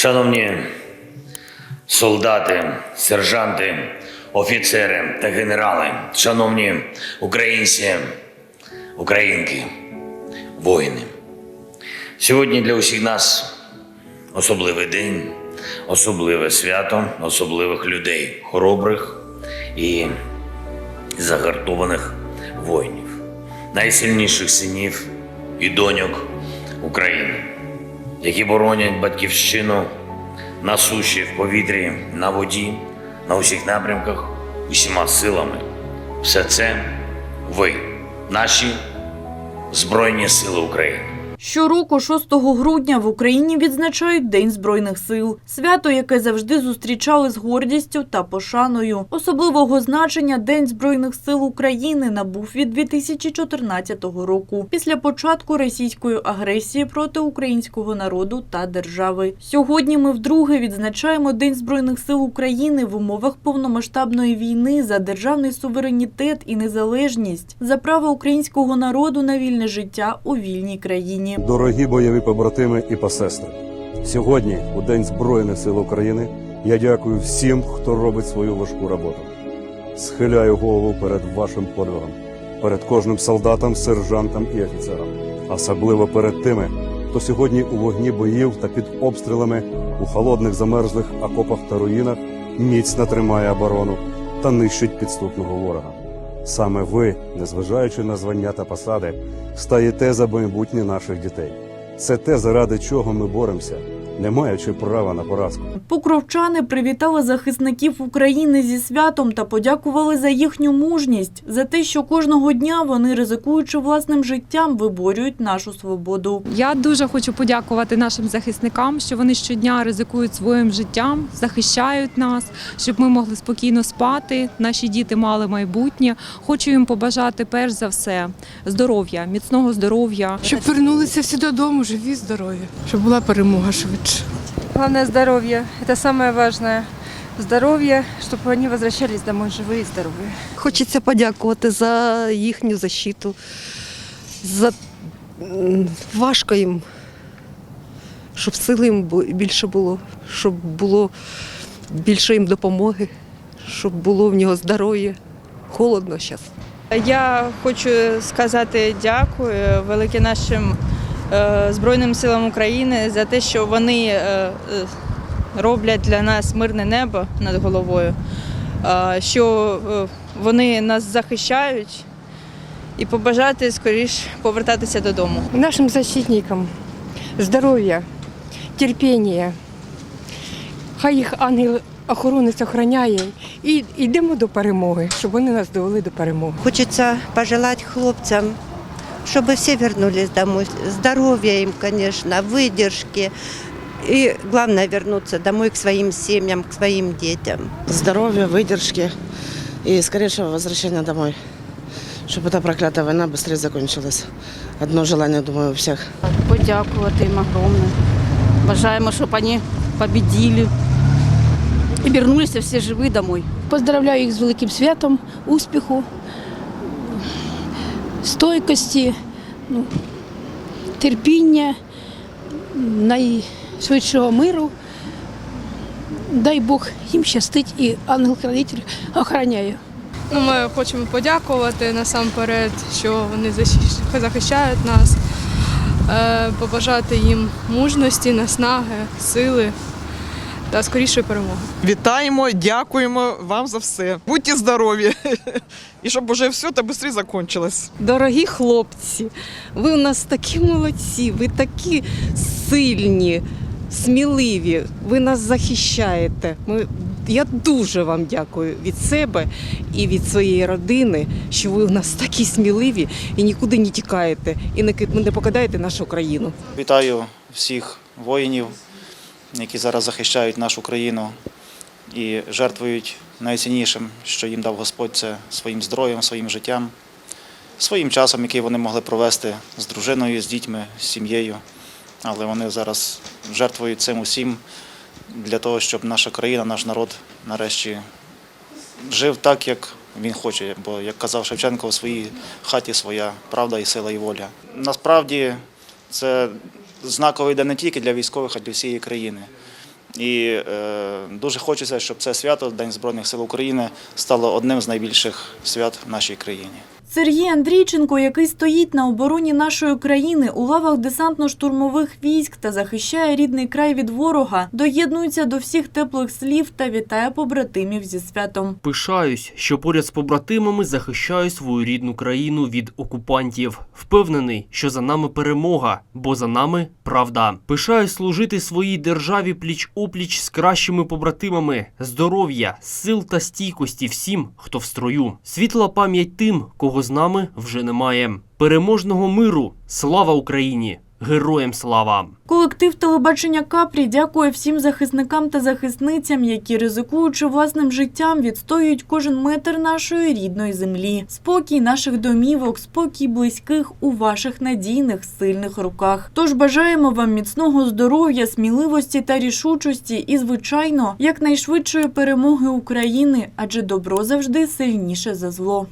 Шановні солдати, сержанти, офіцери та генерали, шановні українці, українки, воїни. Сьогодні для усіх нас особливий день, особливе свято, особливих людей, хоробрих і загартованих воїнів, найсильніших синів і доньок України, які боронять батьківщину на суші, в повітрі, на воді, на усіх напрямках, усіма силами. Все це ви, наші Збройні Сили України. Щороку, 6 грудня, в Україні відзначають День Збройних сил. Свято, яке завжди зустрічали з гордістю та пошаною. Особливого значення День Збройних сил України набув від 2014 року, після початку російської агресії проти українського народу та держави. Сьогодні ми вдруге відзначаємо День Збройних сил України в умовах повномасштабної війни за державний суверенітет і незалежність, за право українського народу на вільне життя у вільній країні. Дорогі бойові побратими і посестри, сьогодні, у День Збройних сил України, я дякую всім, хто робить свою важку роботу. Схиляю голову перед вашим подвигом, перед кожним солдатом, сержантом і офіцером, особливо перед тими, хто сьогодні у вогні боїв та під обстрілами у холодних замерзлих окопах та руїнах міцно тримає оборону та нищить підступного ворога. Саме ви, незважаючи на звання та посади, стаєте за майбутнє наших дітей. Це те, заради чого ми боремося, не маючи права на поразку. Покровчани привітали захисників України зі святом та подякували за їхню мужність, за те, що кожного дня вони, ризикуючи власним життям, виборюють нашу свободу. Я дуже хочу подякувати нашим захисникам, що вони щодня ризикують своїм життям, захищають нас, щоб ми могли спокійно спати. Наші діти мали майбутнє. Хочу їм побажати перш за все здоров'я, міцного здоров'я. Щоб вернулися всі додому, живі, здорові, щоб була перемога швидше Главное здоровье. Это самое важное. Здоровье, чтобы они возвращались домой живые и здоровые. Хочеться подякувати за їхню защиту. За... м, Важко їм, щоб сили їм бу- більше було, щоб було більше їм допомоги, щоб було в нього здоров'я. Холодно зараз. Я хочу сказати дякую велике нашим е, Збройним силам України за те, що вони е, е, роблять для нас мирне небо над головою, е, що е, вони нас захищають і побажати скоріш повертатися додому. Нашим защитникам здоров'я, терпіння. Хай їх ангел охоронець охороняє і йдемо до перемоги, щоб вони нас довели до перемоги. Хочется пожелать хлопцам, чтобы все вернулись домой. Здоровья им, конечно, выдержки. И главное вернуться домой к своим семьям, к своим детям. здоровья, выдержки и скорейшего возвращения домой. Чтобы эта проклятая война быстрее закончилась. Одно желание, думаю, у всех. подякувати їм огромне. Бажаємо, щоб вони победили і вернулися всі живі домой. Поздравляю їх з великим святом, успіху, Стойкості, ну, терпіння, найшвидшого миру. Дай Бог їм щастить і ангел-хранитель охороняє. Ну, ми хочемо подякувати насамперед, що вони захищають нас, е, побажати їм мужності, наснаги, сили та скорішої перемоги. Вітаємо, дякуємо вам за все. Будьте здорові. І щоб уже все та швидше закончилось. Дорогі хлопці, ви у нас такі молодці, ви такі сильні, сміливі, ви нас захищаєте. Ми, я дуже вам дякую від себе і від своєї родини, що ви у нас такі сміливі і нікуди не тікаєте, і не покидаєте нашу країну. Вітаю всіх воїнів, які зараз захищають нашу країну і жертвують найціннішим, що їм дав Господь, це своїм здоров'ям, своїм життям, своїм часом, який вони могли провести з дружиною, з дітьми, з сім'єю. Але вони зараз жертвують цим усім для того, щоб наша країна, наш народ нарешті жив так, як він хоче. Бо, як казав Шевченко, у своїй хаті своя правда і сила і воля. Насправді це знаковий день не тільки для військових, а й для всієї країни. І е, дуже хочеться, щоб це свято, День Збройних сил України, стало одним з найбільших свят в нашій країні. Сергій Андрійченко, який стоїть на обороні нашої країни у лавах десантно-штурмових військ та захищає рідний край від ворога, доєднується до всіх теплих слів та вітає побратимів зі святом. Пишаюсь, що поряд з побратимами захищаю свою рідну країну від окупантів. Впевнений, що за нами перемога, бо за нами правда. Пишаюсь служити своїй державі пліч опліч з кращими побратимами, здоров'я, сил та стійкості всім, хто в строю. Світла пам'ять тим, кого з нами вже немає. Переможного миру! Слава Україні! Героям слава! Колектив телебачення Капрі дякує всім захисникам та захисницям, які, ризикуючи власним життям, відстоюють кожен метр нашої рідної землі. Спокій наших домівок, спокій близьких у ваших надійних сильних руках. Тож бажаємо вам міцного здоров'я, сміливості та рішучості і, звичайно, якнайшвидшої перемоги України, адже добро завжди сильніше за зло.